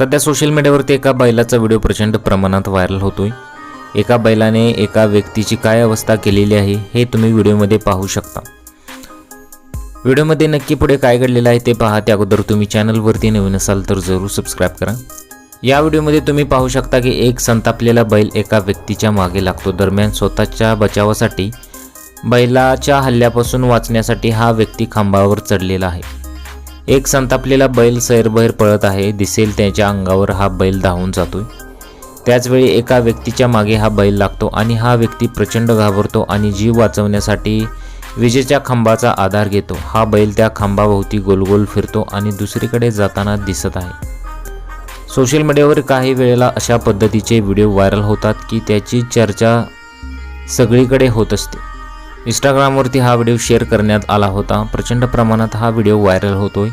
सध्या सोशल मीडियावरती एका बैलाचा व्हिडिओ प्रचंड प्रमाणात व्हायरल होतोय. एका बैलाने एका व्यक्तीची काय अवस्था केलेली आहे हे तुम्ही व्हिडिओमध्ये पाहू शकता. व्हिडिओमध्ये नक्की पुढे काय घडलेलं आहे ते पहा त्या अगोदर तुम्ही चॅनलवरती नवीन असाल तर जरूर सबस्क्राईब करा. या व्हिडिओमध्ये तुम्ही पाहू शकता की एक संतापलेला बैल एका व्यक्तीच्या मागे लागतो. दरम्यान स्वतःच्या बचावासाठी बैलाच्या हल्ल्यापासून वाचण्यासाठी हा व्यक्ती खांबावर चढलेला आहे. एक संतापलेला बैल सैरभैर पळत आहे दिसेल त्याच्या अंगावर हा बैल धावून जातोय. त्याचवेळी एका व्यक्तीच्या मागे हा बैल लागतो आणि हा व्यक्ती प्रचंड घाबरतो आणि जीव वाचवण्यासाठी विजेच्या खांबाचा आधार घेतो. हा बैल त्या खांबाभोवती गोलगोल फिरतो आणि दुसरीकडे जाताना दिसत आहे. सोशल मीडियावर काही वेळेला अशा पद्धतीचे व्हिडिओ व्हायरल होतात की त्याची चर्चा सगळीकडे होत असते. इंस्टाग्रामवरती हा व्हिडिओ शेअर करण्यात आला होता. प्रचंड प्रमाणात हा व्हिडिओ व्हायरल होतोय.